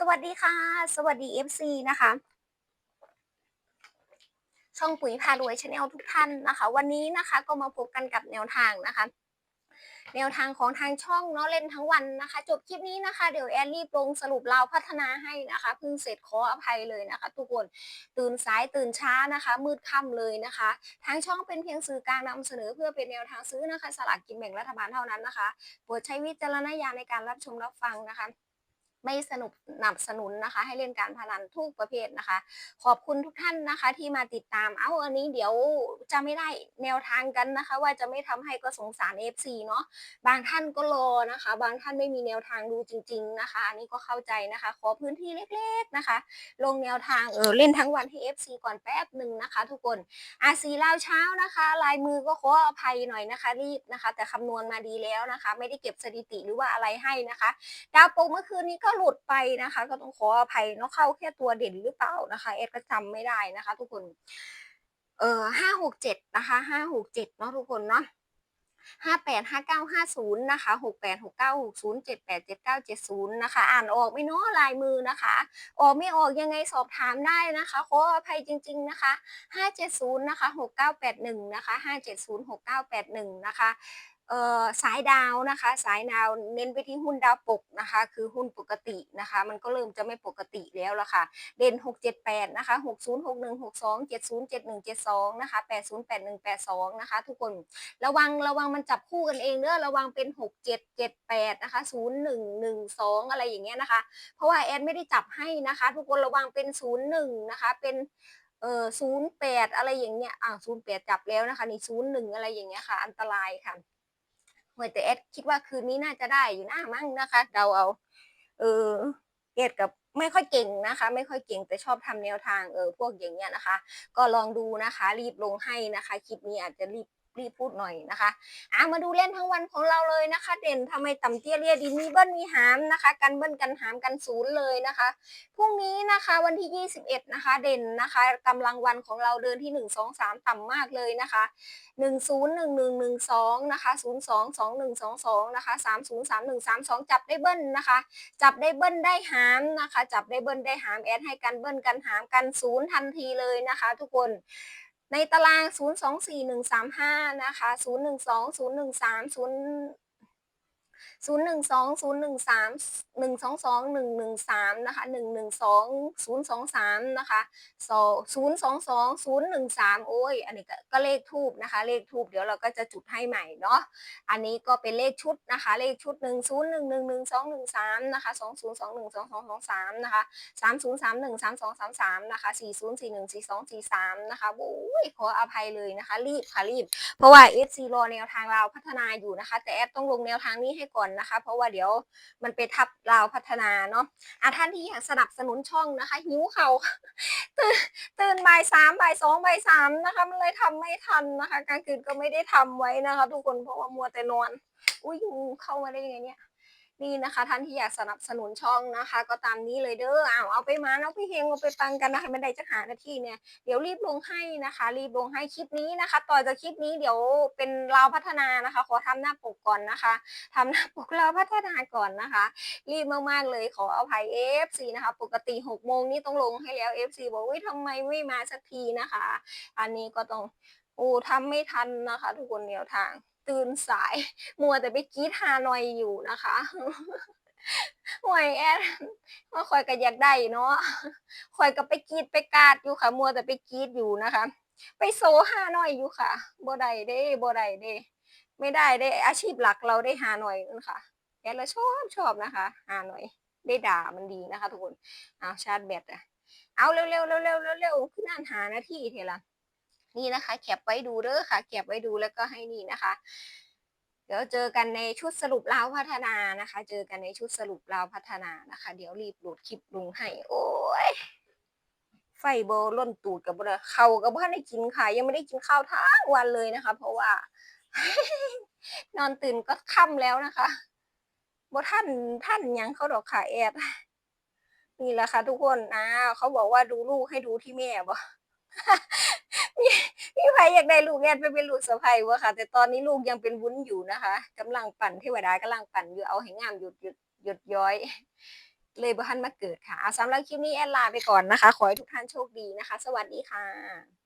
สวัสดีค่ะ สวัสดี FC นะคะ ช่องปุ๋ยพารวยชาแนลทุกท่านนะคะ วันนี้นะคะก็มาพบกันกับแนวทางนะคะ แนวทางของทางช่องเนาะเล่นทั้งวันนะคะ จบคลิปนี้นะคะเดี๋ยวแอนรีบลงสรุปเราพัฒนาให้นะคะเพิ่งเสร็จขออภัยเลยนะคะ ทุกคนตื่นสายตื่นช้านะคะ มืดค่ำเลยนะคะทางช่องเป็นเพียงสื่อกลางนำเสนอเพื่อเป็นแนวทางซื้อนะคะ สลากกินแบ่งรัฐบาลเท่านั้นนะคะโปรดใช้วิจารณญาณในการรับชมรับฟังนะคะ ไม่สนุกหนับสนุนนะคะ ให้เล่นการพนันทุกประเภทนะคะ ขอบคุณทุกท่านนะคะ ที่มาติดตามเอาอันนี้เดี๋ยวจะไม่ได้แนวทางกันนะคะ ว่าจะไม่ทำให้ก็สงสาร FC เนาะบางท่านก็รอนะคะ บางท่านไม่มีแนวทางดูจริง ๆนะคะ อันนี้ก็เข้าใจนะคะ ขอพื้นที่เล็กๆนะคะ ลงแนวทางเออเล่นทั้งวันให้ FC ก่อนแป๊บหนึ่งนะคะ ทุกคนอาสีลาวเช้านะคะ ลายมือก็ขออภัยหน่อยนะคะรีบนะคะ แต่คำนวณมาดีแล้วนะคะ ไม่ได้เก็บสถิติหรือว่าอะไรให้นะคะ ดาวโปกเมื่อคืนนี้ก็หลุดไปนะคะ ก็ต้องขออภัยเนาะเข้าแค่ตัวเด่นหรือเปล่านะคะเอ็ดก็จำไม่ได้นะคะ ทุกคนเออห้าหกเจ็ดนะคะห้าหกเจ็ดเนาะทุกคนเนาะห้าแปดห้าเก้าห้าศูนย์นะคะหกแปดหกเก้าหกศูนย์เจ็ดแปดเจ็ดเก้าเจ็ดศูนย์นะคะ อ่านออกไม่เนาะลายมือนะคะ ออกไม่ออกยังไงสอบถามได้นะคะขออภัยจริง ๆนะคะห้าเจ็ดศูนย์นะคะหกเก้าแปดหนึ่งนะคะห้าเจ็ดศูนย์หกเก้าแปดหนึ่งนะคะ สายดาวนะคะ สายดาวเน้นไปที่หุ้นดาวปกนะคะ คือหุ้นปกตินะคะ มันก็เริ่มจะไม่ปกติแล้วละค่ะ เด่น 6 7 8 นะคะ 60 61 62 70 71 72 นะคะ 80 81 82 นะคะ ทุกคนระวังระวังมันจับคู่กันเองเด้อระวังเป็น 6 7 7 8 นะคะ 0 1 1 2 อะไรอย่างเงี้ยนะคะ เพราะว่าแอนไม่ได้จับให้นะคะ ทุกคนระวังเป็น 0 1 นะคะ เป็นเออศูนย์แปดอะไรอย่างเงี้ยอ่าศูนย์แปดจับแล้วนะคะนี่ศูนย์หนึ่งอะไรอย่างเงี้ยค่ะ อันตรายค่ะ เมื่อแต่แอดคิดว่าคืนนี้น่าจะได้อยู่นะมั้งนะคะเดาเอาเออเอดกับไม่ค่อยเก่งนะคะ ไม่ค่อยเก่งแต่ชอบทำแนวทางเออพวกอย่างเงี้ยนะคะ ก็ลองดูนะคะ รีบลงให้นะคะ คลิปนี้อาจจะรีบ รีบพูดหน่อยนะคะอะมาดูเล่นทั้งวันของเราเลยนะคะ เด่นทำไมต่ำเตี้ยเรียดินมีเบิ้ลมีหามนะคะ กันเบิ้ลกันหามกันศูนย์เลยนะคะพรุ่งนี้นะคะวันที่ 21 นะคะ เด่นนะคะกำลังวันของเราเดินที่ 1 2 3 ต่ำมากเลยนะคะหนึ่งศูนะคะศูนย์สองสองหนึ่งสองสองนะคะสามศูนย์สามหนึ่งสามสองจับได้เบิ้ลนะคะ จับได้เบิ้ลได้หามนะคะ จับได้เบิ้ลได้หามแอดให้กันเบิ้ลกันหามกันศูนย์ทันทีเลยนะคะ ทุกคน ในตาราง 0 2 4 1 3 5 นะคะ 0 1 2 0 012 0 1 3 1 2 2 1 1 3นะคะ1 1 2 0 2 3นะคะ0 2 2 0 1 3 โอ้ย อันนี้ก็ก็เลขทูบนะคะ เลขทูบเดี๋ยวเราก็จะจุดให้ใหม่เนาะ อันนี้ก็เป็นเลขชุดนะคะ เลขชุด 1 0 1 1 1 2 1 3นะคะ2 0 2 1 2 2 2 3นะคะ3 0 3 1 3 2 3 3นะคะ4 0 4 1 4 2 4 3นะคะโอ้ย ขออภัยเลยนะคะ รีบค่ะรีบ เพราะว่า FC รอแนวทางเราพัฒนาอยู่นะคะ แต่แอดต้องลงแนวทางนี้ให้ก่อนนะคะ เพราะว่าเดี๋ยวมันไปทับเราพัฒนาเนาะอะท่านที่อยากสนับสนุนช่องนะคะหิวเขาตื่นตื่นบ่ายสามบ่ายสองบ่ายสามนะคะ มันเลยทำไม่ทันนะคะกลางคืนก็ไม่ได้ทำไว้นะคะ ทุกคนเพราะว่ามัวแต่นอน อุ้ยยุงเข้ามาได้ยังไงเนี่ย นี่นะคะ ท่านที่อยากสนับสนุนช่องนะคะ ก็ตามนี้เลยเด้อเอาเอาไปมาเอาไปเฮงเอาไปปังกันนะคะไม่ได้จะหานาที่เนี่ยเดี๋ยวรีบลงให้นะคะ รีบลงให้คลิปนี้นะคะ ต่อจากคลิปนี้เดี๋ยวเป็นเราพัฒนานะคะ ขอทำหน้าปกก่อนนะคะทำหน้าปกเราพัฒนาก่อนนะคะ รีบมากๆเลยขออาภัย FC นะคะ ปกติ6โมงนี่ต้องลงให้แล้ว FC บอกว่าทำไมไม่มาสักทีนะคะ อันนี้ก็ต้องโอ้ทำไม่ทันนะคะ ทุกคนแนวทาง ตื่นสาย มัวแต่ไปกีดฮานอยอยู่นะคะห่วยแอดว่าคอยก็อยากได้เนาะคอยก็ไปกีดไปกาดอยู่ค่ะ มัวแต่ไปกีดอยู่นะคะ ไปโซฮานอยอยู่ค่ะบ่ได้เด้บ่ได้เด้ ไม่ได้ได้ อาชีพหลักเราได้หาหน่อยนั่นค่ะแอดเราชอบชอบนะคะหาหน่อย ได้ด่ามันดีนะคะ ทุกคนเอาชาร์จแบตอะเอาเร็วๆเร็วเร็วเร็วขึ้นอ่านหานาทีเทละ นี่นะคะแคปไว้ดูเด้อค่ะแคปไว้ดูแล้วก็ให้นี่นะคะ เดี๋ยวเจอกันในชุดสรุปลาวพัฒนานะคะ เจอกันในชุดสรุปลาวพัฒนานะคะ เดี๋ยวรีบโหลดคลิปลงให้ โอ้ยไฟโบล่นตูดกับบ่ได้เขากับพ่อได้กินค่ะ ยังไม่ได้กินข้าวทั้งวันเลยนะคะ เพราะว่า นอนตื่นก็ค่ำแล้วนะคะบ่ท่านท่านยังเขาดอกค่ะแอดนี่แหละค่ะทุกคนอ้าวเขาบอกว่าดูลูกให้ดูที่แม่บ่ พี่ไผอยากได้ลูกแอดไปเป็นลูกสะใภ้บ่ค่ะ แต่ตอนนี้ลูกยังเป็นวุ้นอยู่นะคะกำลังปั่นเทวดากำลังปั่นอยู่เอาให้งามหยุดหยุดหยุดย้อย เลยบ่ทันมาเกิดค่ะอะสำหรับคลิปนี้แอดลาไปก่อนนะคะ ขอให้ทุกท่านโชคดีนะคะ สวัสดีค่ะ